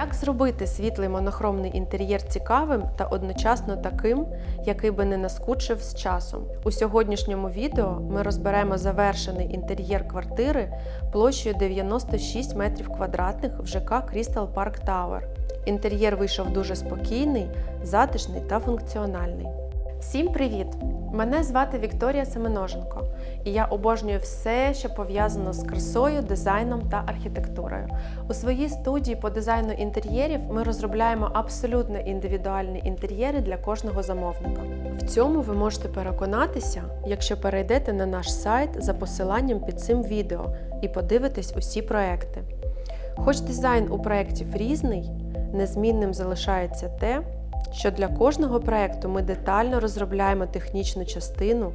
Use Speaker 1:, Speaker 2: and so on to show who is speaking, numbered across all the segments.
Speaker 1: Як зробити світлий монохромний інтер'єр цікавим та одночасно таким, який би не наскучив з часом? У сьогоднішньому відео ми розберемо завершений інтер'єр квартири площею 96 метрів квадратних в ЖК Crystal Park Tower. Інтер'єр вийшов дуже спокійний, затишний та функціональний. Всім привіт! Мене звати Вікторія Семеноженко, і я обожнюю все, що пов'язано з красою, дизайном та архітектурою. У своїй студії по дизайну інтер'єрів ми розробляємо абсолютно індивідуальні інтер'єри для кожного замовника. В цьому ви можете переконатися, якщо перейдете на наш сайт за посиланням під цим відео і подивитесь усі проекти. Хоч дизайн у проєктів різний, незмінним залишається те, що для кожного проєкту ми детально розробляємо технічну частину,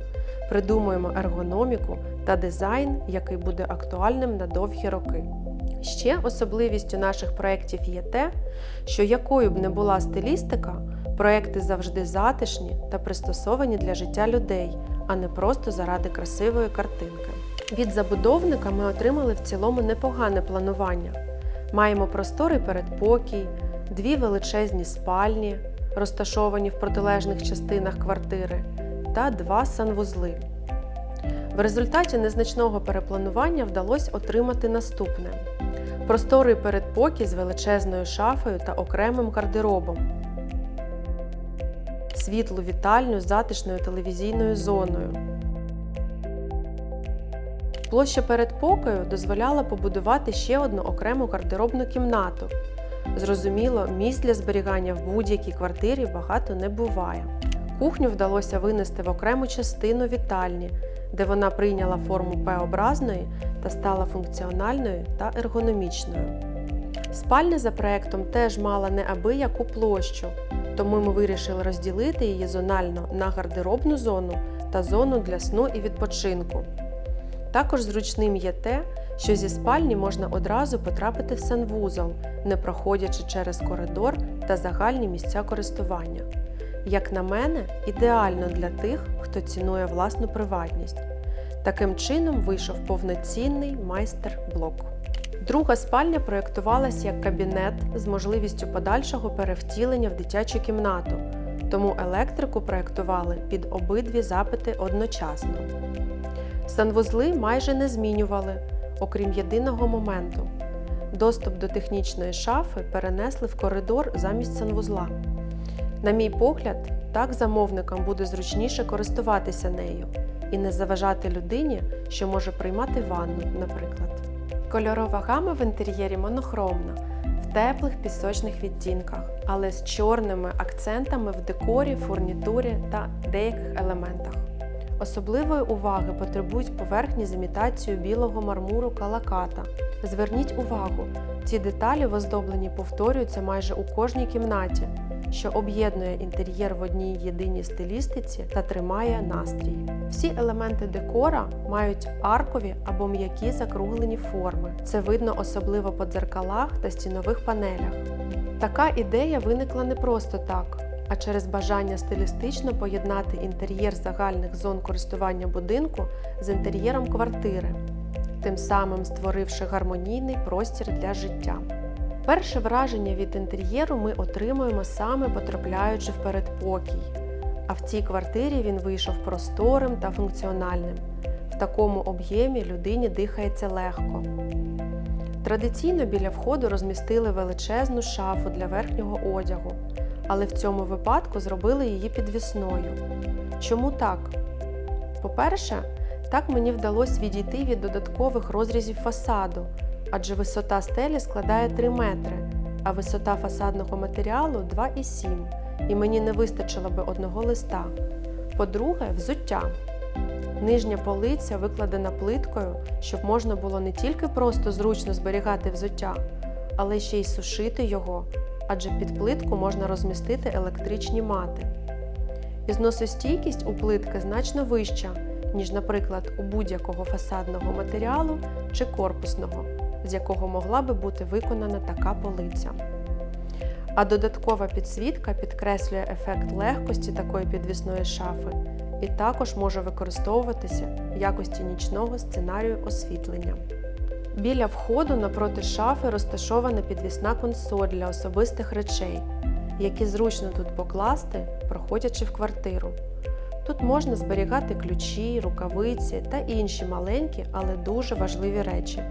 Speaker 1: придумуємо ергономіку та дизайн, який буде актуальним на довгі роки. Ще особливістю наших проєктів є те, що якою б не була стилістика, проєкти завжди затишні та пристосовані для життя людей, а не просто заради красивої картинки. Від забудовника ми отримали в цілому непогане планування. Маємо просторий передпокій, дві величезні спальні, розташовані в протилежних частинах квартири, та два санвузли. В результаті незначного перепланування вдалося отримати наступне: просторий передпокій з величезною шафою та окремим гардеробом, світлу вітальню з затишною телевізійною зоною. Площа передпокою дозволяла побудувати ще одну окрему гардеробну кімнату. Зрозуміло, місць для зберігання в будь-якій квартирі багато не буває. Кухню вдалося винести в окрему частину вітальні, де вона прийняла форму П-образної та стала функціональною та ергономічною. Спальня за проектом теж мала неабияку площу, тому ми вирішили розділити її зонально на гардеробну зону та зону для сну і відпочинку. Також зручним є те, що зі спальні можна одразу потрапити в санвузол, не проходячи через коридор та загальні місця користування. Як на мене, ідеально для тих, хто цінує власну приватність. Таким чином вийшов повноцінний майстер-блок. Друга спальня проєктувалася як кабінет з можливістю подальшого перевтілення в дитячу кімнату, тому електрику проєктували під обидві запити одночасно. Санвузли майже не змінювали, окрім єдиного моменту. Доступ до технічної шафи перенесли в коридор замість санвузла. На мій погляд, так замовникам буде зручніше користуватися нею і не заважати людині, що може приймати ванну, наприклад. Кольорова гама в інтер'єрі монохромна, в теплих пісочних відтінках, але з чорними акцентами в декорі, фурнітурі та деяких елементах. Особливої уваги потребують поверхні з імітацією білого мармуру калаката. Зверніть увагу, ці деталі в оздобленні повторюються майже у кожній кімнаті, що об'єднує інтер'єр в одній єдиній стилістиці та тримає настрій. Всі елементи декора мають аркові або м'які закруглені форми. Це видно особливо по дзеркалах та стінових панелях. Така ідея виникла не просто так а через бажання стилістично поєднати інтер'єр загальних зон користування будинку з інтер'єром квартири, тим самим створивши гармонійний простір для життя. Перше враження від інтер'єру ми отримуємо саме потрапляючи в передпокій, а в цій квартирі він вийшов просторим та функціональним. В такому об'ємі людині дихається легко. Традиційно біля входу розмістили величезну шафу для верхнього одягу але в цьому випадку зробили її підвісною. Чому так? По-перше, так мені вдалося відійти від додаткових розрізів фасаду, адже висота стелі складає 3 метри, а висота фасадного матеріалу 2,7, і мені не вистачило би одного листа. По-друге, взуття. Нижня полиця викладена плиткою, щоб можна було не тільки просто зручно зберігати взуття, але ще й сушити його адже під плитку можна розмістити електричні мати. Ізносостійкість у плитки значно вища, ніж, наприклад, у будь-якого фасадного матеріалу чи корпусного, з якого могла би бути виконана така полиця. А додаткова підсвітка підкреслює ефект легкості такої підвісної шафи і також може використовуватися в якості нічного сценарію освітлення. Біля входу напроти шафи розташована підвісна консоль для особистих речей, які зручно тут покласти, проходячи в квартиру. Тут можна зберігати ключі, рукавиці та інші маленькі, але дуже важливі речі.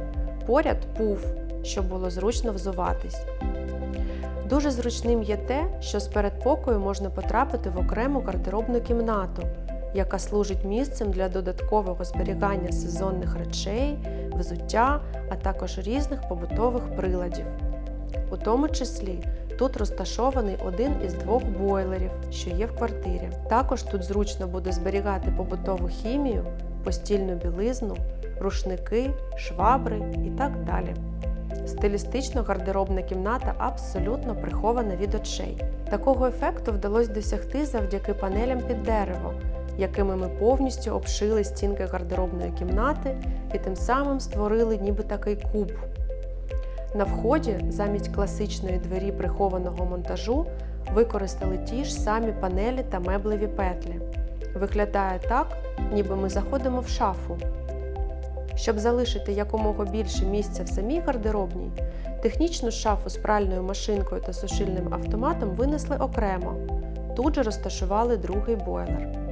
Speaker 1: Поряд пуф, щоб було зручно взуватись. Дуже зручним є те, що з передпокою можна потрапити в окрему гардеробну кімнату, яка служить місцем для додаткового зберігання сезонних речей, взуття, а також різних побутових приладів. У тому числі тут розташований один із двох бойлерів, що є в квартирі. Також тут зручно буде зберігати побутову хімію, постільну білизну, рушники, швабри і так далі. Стилістично гардеробна кімната абсолютно прихована від очей. Такого ефекту вдалося досягти завдяки панелям під дерево, якими ми повністю обшили стінки гардеробної кімнати і тим самим створили ніби такий куб. На вході замість класичної двері прихованого монтажу використали ті ж самі панелі та меблеві петлі. Виглядає так, ніби ми заходимо в шафу. Щоб залишити якомога більше місця в самій гардеробній, технічну шафу з пральною машинкою та сушильним автоматом винесли окремо. Тут же розташували другий бойлер.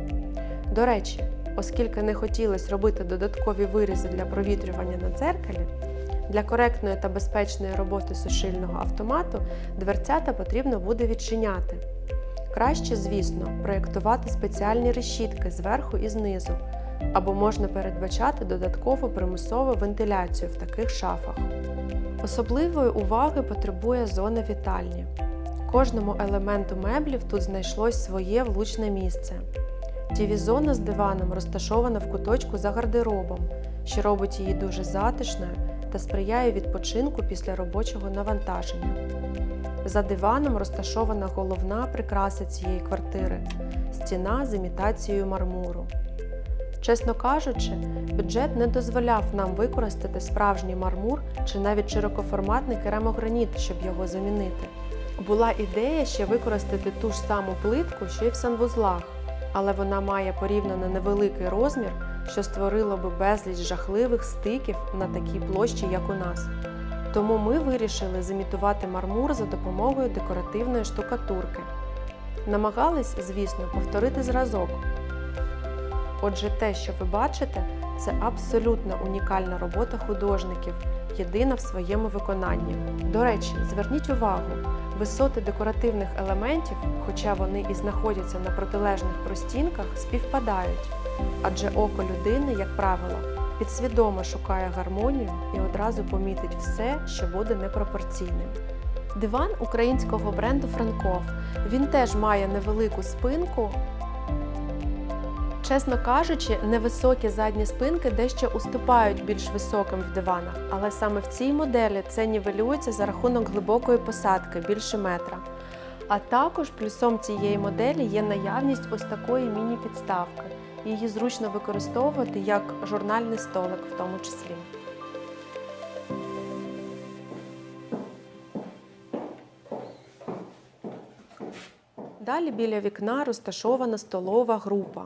Speaker 1: До речі, оскільки не хотілося робити додаткові вирізи для провітрювання на дзеркалі, для коректної та безпечної роботи сушильного автомату дверцята потрібно буде відчиняти. Краще, звісно, проєктувати спеціальні решітки зверху і знизу, або можна передбачати додаткову примусову вентиляцію в таких шафах. Особливої уваги потребує зона вітальні. Кожному елементу меблів тут знайшлось своє влучне місце. Тіві-зона з диваном розташована в куточку за гардеробом, що робить її дуже затишною та сприяє відпочинку після робочого навантаження. За диваном розташована головна прикраса цієї квартири стіна з імітацією мармуру. Чесно кажучи, бюджет не дозволяв нам використати справжній мармур чи навіть широкоформатний керамограніт, щоб його замінити. Була ідея ще використати ту ж саму плитку, що й в санвузлах, але вона має порівняно невеликий розмір, що створило би безліч жахливих стиків на такій площі, як у нас. Тому ми вирішили зімітувати мармур за допомогою декоративної штукатурки. Намагались, звісно, повторити зразок. Отже, те, що ви бачите, це абсолютно унікальна робота художників, єдина в своєму виконанні. До речі, зверніть увагу, висоти декоративних елементів, хоча вони і знаходяться на протилежних простінках, співпадають, адже око людини, як правило, підсвідомо шукає гармонію і одразу помітить все, що буде непропорційним. Диван українського бренду Франков. Він теж має невелику спинку. Чесно кажучи, невисокі задні спинки дещо уступають більш високим в диванах, але саме в цій моделі це нівелюється за рахунок глибокої посадки більше метра. А також плюсом цієї моделі є наявність ось такої міні-підставки. Її зручно використовувати як журнальний столик в тому числі. Далі біля вікна розташована столова група.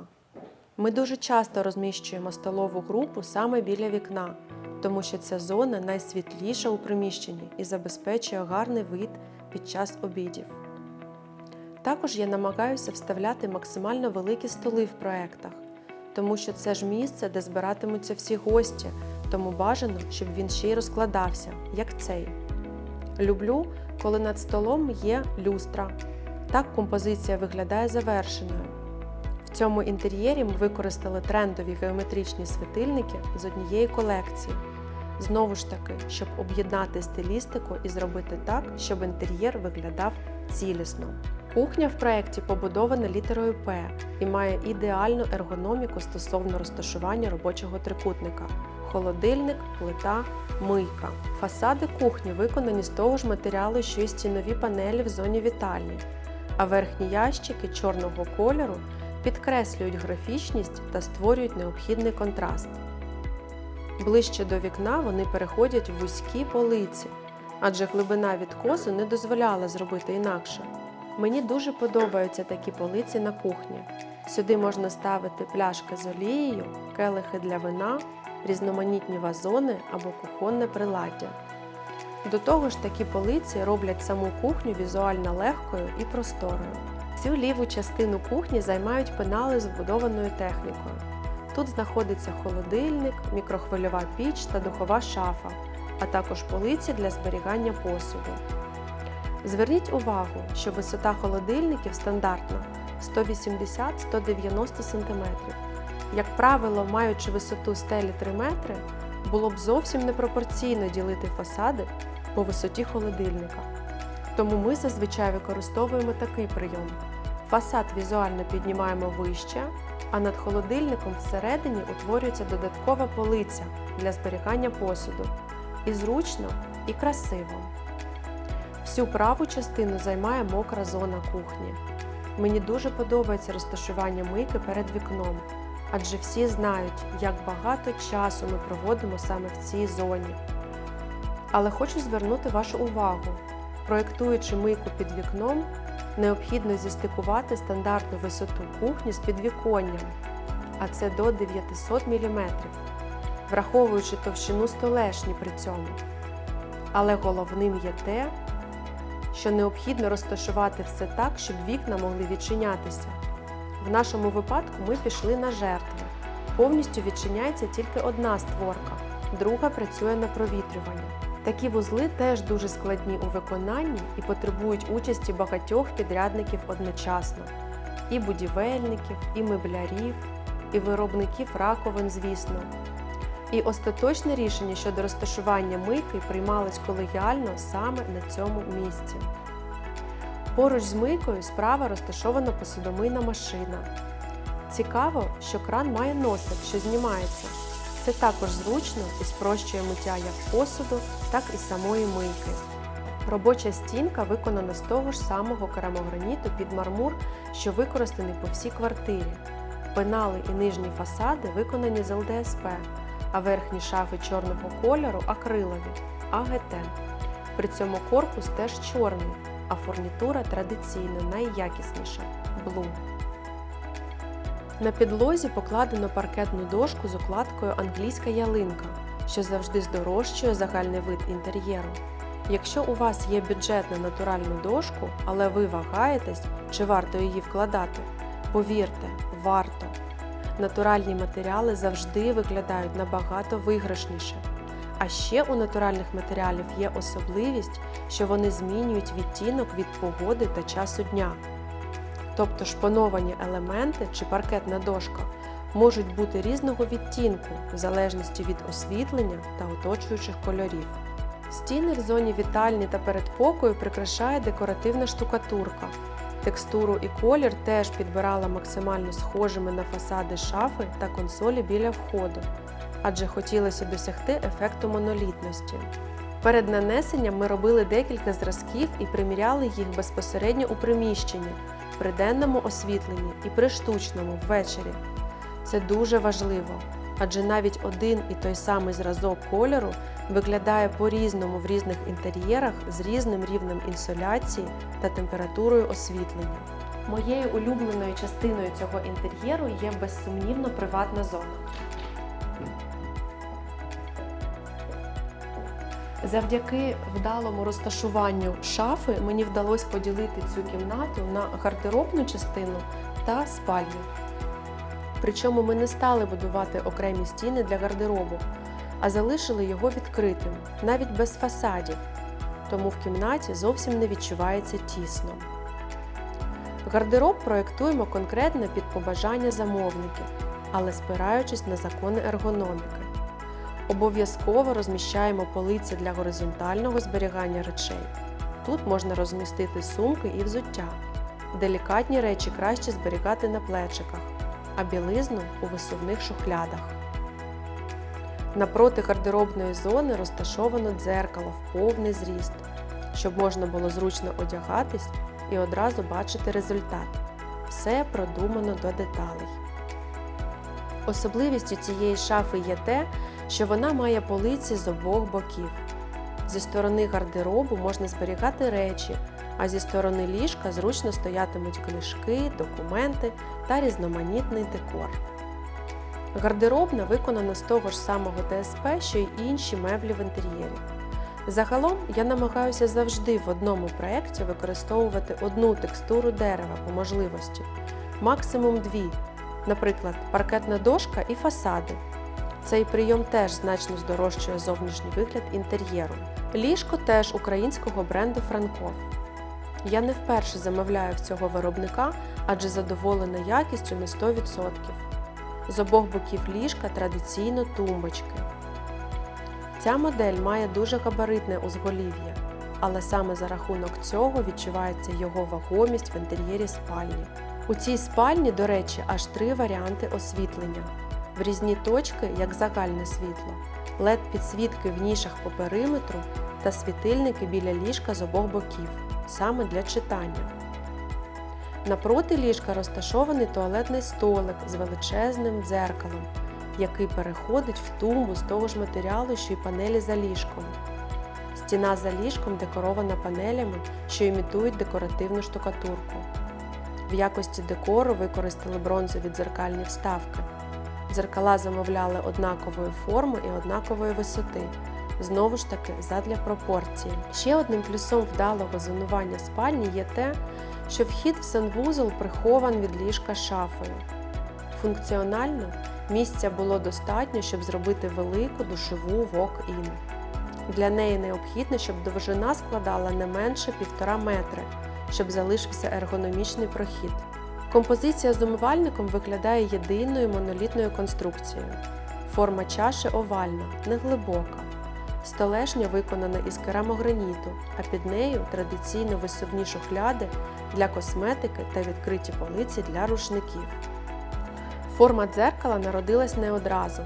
Speaker 1: Ми дуже часто розміщуємо столову групу саме біля вікна, тому що ця зона найсвітліша у приміщенні і забезпечує гарний вид під час обідів. Також я намагаюся вставляти максимально великі столи в проєктах, тому що це ж місце, де збиратимуться всі гості, тому бажано, щоб він ще й розкладався, як цей. Люблю, коли над столом є люстра. Так композиція виглядає завершеною. В цьому інтер'єрі ми використали трендові геометричні світильники з однієї колекції. Знову ж таки, щоб об'єднати стилістику і зробити так, щоб інтер'єр виглядав цілісно. Кухня в проєкті побудована літерою П і має ідеальну ергономіку стосовно розташування робочого трикутника: холодильник, плита, мийка. Фасади кухні виконані з того ж матеріалу, що й стінові панелі в зоні вітальні, а верхні ящики чорного кольору підкреслюють графічність та створюють необхідний контраст. Ближче до вікна вони переходять в вузькі полиці, адже глибина відкосу не дозволяла зробити інакше. Мені дуже подобаються такі полиці на кухні. Сюди можна ставити пляшки з олією, келихи для вина, різноманітні вазони або кухонне приладдя. До того ж, такі полиці роблять саму кухню візуально легкою і просторою. Цю ліву частину кухні займають пенали з вбудованою технікою. Тут знаходиться холодильник, мікрохвильова піч та духова шафа, а також полиці для зберігання посуду. Зверніть увагу, що висота холодильників стандартна 180-190 см. Як правило, маючи висоту стелі 3 метри, було б зовсім непропорційно ділити фасади по висоті холодильника. Тому ми зазвичай використовуємо такий прийом. Фасад візуально піднімаємо вище, а над холодильником всередині утворюється додаткова полиця для зберігання посуду. І зручно, і красиво. Всю праву частину займає мокра зона кухні. Мені дуже подобається розташування мийки перед вікном, адже всі знають, як багато часу ми проводимо саме в цій зоні. Але хочу звернути вашу увагу: проєктуючи мийку під вікном, необхідно зістикувати стандартну висоту кухні з підвіконням, а це до 900 мм, враховуючи товщину столешні при цьому. Але головним є те, що необхідно розташувати все так, щоб вікна могли відчинятися. В нашому випадку ми пішли на жертви. Повністю відчиняється тільки одна створка, друга працює на провітрювання. Такі вузли теж дуже складні у виконанні і потребують участі багатьох підрядників одночасно: і будівельників, і меблярів, і виробників раковин, звісно. І остаточне рішення щодо розташування мийки приймалось колегіально саме на цьому місці. Поруч з мийкою справа розташована посудомийна машина. Цікаво, що кран має носик, що знімається. Це також зручно і спрощує миття як посуду, так і самої мийки. Робоча стінка виконана з того ж самого керамограніту під мармур, що використаний по всій квартирі. Пенали і нижні фасади виконані з ЛДСП, а верхні шафи чорного кольору акрилові АГТ. При цьому корпус теж чорний, а фурнітура традиційна, найякісніша Блум. На підлозі покладено паркетну дошку з укладкою англійська ялинка, що завжди здорожчує загальний вид інтер'єру. Якщо у вас є бюджет на натуральну дошку, але ви вагаєтесь, чи варто її вкладати, повірте, варто. Натуральні матеріали завжди виглядають набагато виграшніше. А ще у натуральних матеріалів є особливість, що вони змінюють відтінок від погоди та часу дня. Тобто шпановані елементи чи паркетна дошка можуть бути різного відтінку в залежності від освітлення та оточуючих кольорів. Стіни в зоні вітальні та передпокою прикрашає декоративна штукатурка. Текстуру і колір теж підбирала максимально схожими на фасади шафи та консолі біля входу, адже хотілося досягти ефекту монолітності. Перед нанесенням ми робили декілька зразків і приміряли їх безпосередньо у приміщенні, при денному освітленні і при штучному ввечері. Це дуже важливо, адже навіть один і той самий зразок кольору виглядає по-різному в різних інтер'єрах з різним рівнем інсоляції та температурою освітлення. Моєю улюбленою частиною цього інтер'єру є безсумнівно приватна зона. Завдяки вдалому розташуванню шафи мені вдалося поділити цю кімнату на гардеробну частину та спальню. Причому ми не стали будувати окремі стіни для гардеробу, а залишили його відкритим, навіть без фасадів, тому в кімнаті зовсім не відчувається тісно. Гардероб проєктуємо конкретно під побажання замовників, але спираючись на закони ергономіки. Обов'язково розміщаємо полиці для горизонтального зберігання речей. Тут можна розмістити сумки і взуття. Делікатні речі краще зберігати на плечиках, а білизну у висувних шухлядах. Напроти гардеробної зони розташовано дзеркало в повний зріст, щоб можна було зручно одягатись і одразу бачити результат. Все продумано до деталей. Особливістю цієї шафи є те, що вона має полиці з обох боків. Зі сторони гардеробу можна зберігати речі, а зі сторони ліжка зручно стоятимуть книжки, документи та різноманітний декор. Гардеробна виконана з того ж самого ДСП, що й інші меблі в інтер'єрі. Загалом я намагаюся завжди в одному проєкті використовувати одну текстуру дерева по можливості, максимум дві, наприклад, паркетна дошка і фасади. Цей прийом теж значно здорожчує зовнішній вигляд інтер'єру. Ліжко теж українського бренду Франков. Я не вперше замовляю в цього виробника, адже задоволена якістю на 100%. З обох боків ліжка традиційно тумбочки. Ця модель має дуже габаритне узголів'я, але саме за рахунок цього відчувається його вагомість в інтер'єрі спальні. У цій спальні, до речі, аж три варіанти освітлення. В різні точки, як загальне світло, led підсвітки в нішах по периметру та світильники біля ліжка з обох боків, саме для читання. Напроти ліжка розташований туалетний столик з величезним дзеркалом, який переходить в тумбу з того ж матеріалу, що й панелі за ліжком. Стіна за ліжком декорована панелями, що імітують декоративну штукатурку. В якості декору використали бронзові дзеркальні вставки. Дзеркала замовляли однакової форми і однакової висоти. Знову ж таки, задля пропорції. Ще одним плюсом вдалого зонування спальні є те, що вхід в санвузол прихован від ліжка шафою. Функціонально місця було достатньо, щоб зробити велику душову вок-ін. Для неї необхідно, щоб довжина складала не менше 1,5 метри, щоб залишився ергономічний прохід. Композиція з умивальником виглядає єдиною монолітною конструкцією. Форма чаші овальна, неглибока. Столешня виконана із керамограніту, а під нею традиційно висувні шухляди для косметики та відкриті полиці для рушників. Форма дзеркала народилась не одразу.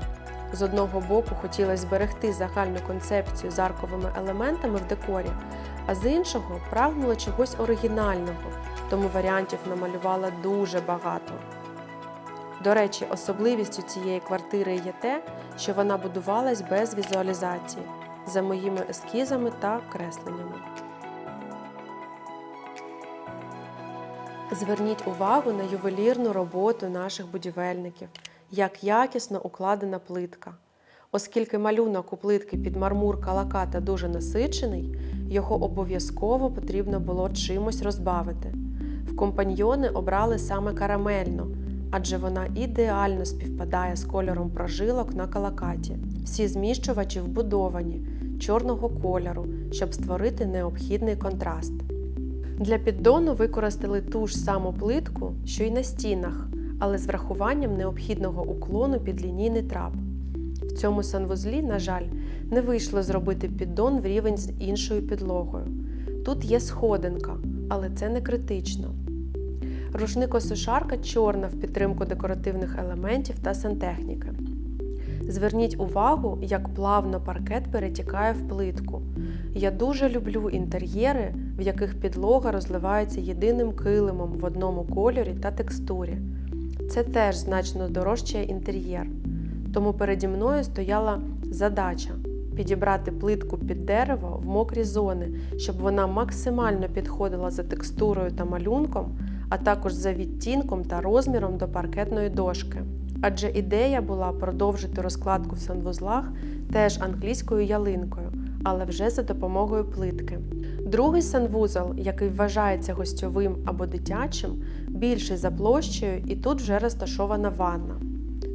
Speaker 1: З одного боку хотілося зберегти загальну концепцію з арковими елементами в декорі, а з іншого прагнуло чогось оригінального, тому варіантів намалювала дуже багато. До речі, особливістю цієї квартири є те, що вона будувалась без візуалізації, за моїми ескізами та кресленнями. Зверніть увагу на ювелірну роботу наших будівельників, як якісно укладена плитка. Оскільки малюнок у плитки під мармур калаката дуже насичений, його обов'язково потрібно було чимось розбавити. В компаньйони обрали саме карамельну, адже вона ідеально співпадає з кольором прожилок на калакаті. Всі зміщувачі вбудовані чорного кольору, щоб створити необхідний контраст. Для піддону використали ту ж саму плитку, що й на стінах, але з врахуванням необхідного уклону під лінійний трап. В цьому санвузлі, на жаль, не вийшло зробити піддон в рівень з іншою підлогою. Тут є сходинка, але це не критично. Рушник-осушарка чорна в підтримку декоративних елементів та сантехніки. Зверніть увагу, як плавно паркет перетікає в плитку. Я дуже люблю інтер'єри, в яких підлога розливається єдиним килимом в одному кольорі та текстурі. Це теж значно дорожчає інтер'єр. Тому переді мною стояла задача підібрати плитку під дерево в мокрі зони, щоб вона максимально підходила за текстурою та малюнком, а також за відтінком та розміром до паркетної дошки. Адже ідея була продовжити розкладку в санвузлах теж англійською ялинкою, але вже за допомогою плитки. Другий санвузол, який вважається гостьовим або дитячим, більший за площею, і тут вже розташована ванна.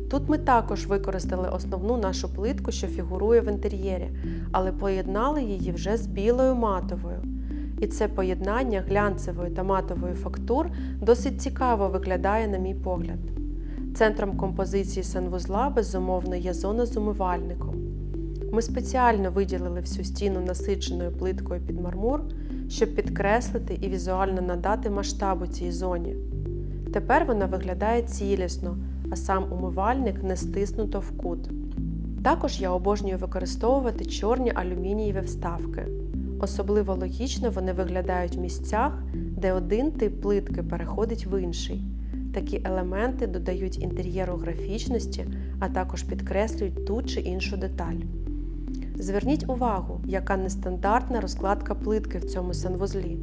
Speaker 1: Тут ми також використали основну нашу плитку, що фігурує в інтер'єрі, але поєднали її вже з білою матовою. І це поєднання глянцевої та матової фактур досить цікаво виглядає, на мій погляд. Центром композиції санвузла безумовно є зона з умивальником. Ми спеціально виділили всю стіну насиченою плиткою під мармур, щоб підкреслити і візуально надати масштабу цій зоні. Тепер вона виглядає цілісно, а сам умивальник не стиснуто в кут. Також я обожнюю використовувати чорні алюмінієві вставки. Особливо логічно вони виглядають в місцях, де один тип плитки переходить в інший. Такі елементи додають інтер'єру графічності, а також підкреслюють ту чи іншу деталь. Зверніть увагу, яка нестандартна розкладка плитки в цьому санвузлі.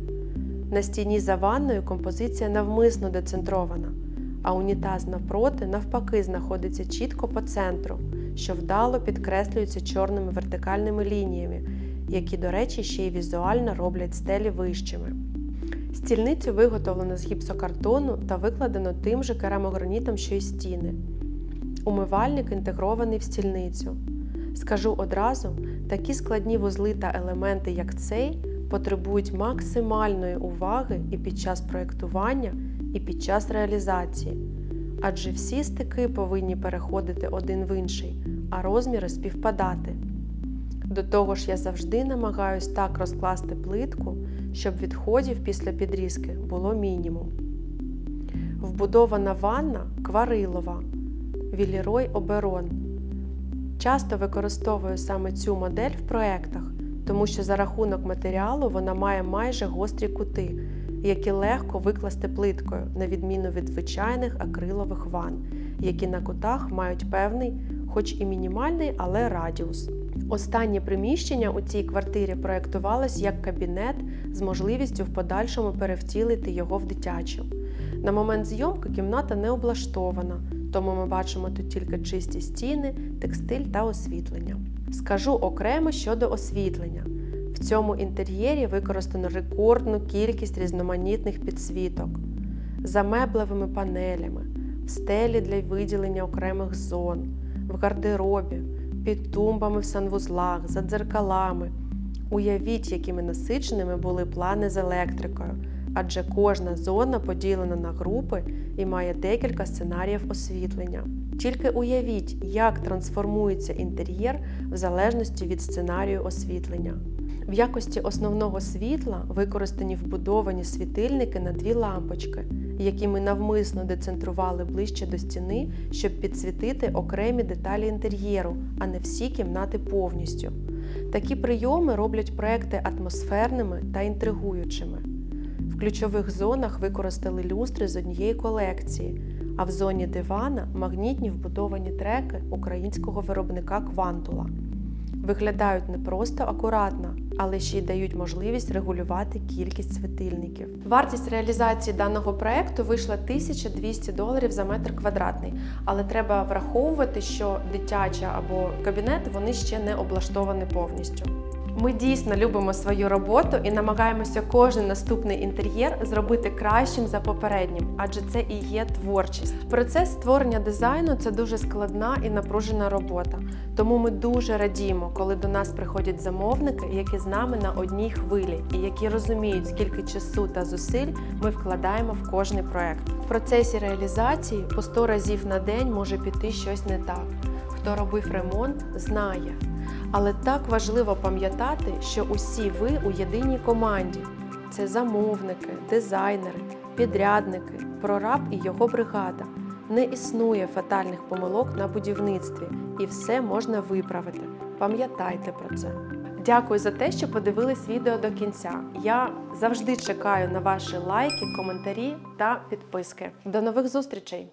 Speaker 1: На стіні за ванною композиція навмисно децентрована, а унітаз навпроти навпаки знаходиться чітко по центру, що вдало підкреслюється чорними вертикальними лініями, які, до речі, ще й візуально роблять стелі вищими. Стільницю виготовлено з гіпсокартону та викладено тим же керамогранітом, що й стіни. Умивальник інтегрований в стільницю. Скажу одразу, такі складні вузли та елементи, як цей, потребують максимальної уваги і під час проєктування, і під час реалізації. Адже всі стики повинні переходити один в інший, а розміри співпадати. До того ж, я завжди намагаюсь так розкласти плитку, щоб відходів після підрізки було мінімум. Вбудована ванна кварилова, Вілірой Оберон. Часто використовую саме цю модель в проєктах, тому що за рахунок матеріалу вона має майже гострі кути, які легко викласти плиткою, на відміну від звичайних акрилових ванн, які на кутах мають певний, хоч і мінімальний, але радіус. Останнє приміщення у цій квартирі проєктувалось як кабінет з можливістю в подальшому перевтілити його в дитячу. На момент зйомки кімната не облаштована, тому ми бачимо тут тільки чисті стіни, текстиль та освітлення. Скажу окремо щодо освітлення. В цьому інтер'єрі використано рекордну кількість різноманітних підсвіток за меблевими панелями, в стелі для виділення окремих зон, в гардеробі, під тумбами в санвузлах, за дзеркалами. Уявіть, якими насиченими були плани з електрикою, адже кожна зона поділена на групи і має декілька сценаріїв освітлення. Тільки уявіть, як трансформується інтер'єр в залежності від сценарію освітлення. В якості основного світла використані вбудовані світильники на дві лампочки, які ми навмисно децентрували ближче до стіни, щоб підсвітити окремі деталі інтер'єру, а не всі кімнати повністю. Такі прийоми роблять проекти атмосферними та інтригуючими. В ключових зонах використали люстри з однієї колекції, а в зоні дивана магнітні вбудовані треки українського виробника Квантула. Виглядають не просто акуратно, але ще й дають можливість регулювати кількість світильників. Вартість реалізації даного проекту вийшла 1200 доларів за метр квадратний, але треба враховувати, що дитяча або кабінет вони ще не облаштовані повністю. Ми дійсно любимо свою роботу і намагаємося кожен наступний інтер'єр зробити кращим за попереднім, адже це і є творчість. Процес створення дизайну це дуже складна і напружена робота. Тому ми дуже радіємо, коли до нас приходять замовники, які з нами на одній хвилі, і які розуміють, скільки часу та зусиль ми вкладаємо в кожний проект. В процесі реалізації по 100 разів на день може піти щось не так. Хто робив ремонт, знає. Але так важливо пам'ятати, що усі ви у єдиній команді: це замовники, дизайнери, підрядники, прораб і його бригада. Не існує фатальних помилок на будівництві, і все можна виправити. Пам'ятайте про це. Дякую за те, що подивились відео до кінця. Я завжди чекаю на ваші лайки, коментарі та підписки. До нових зустрічей!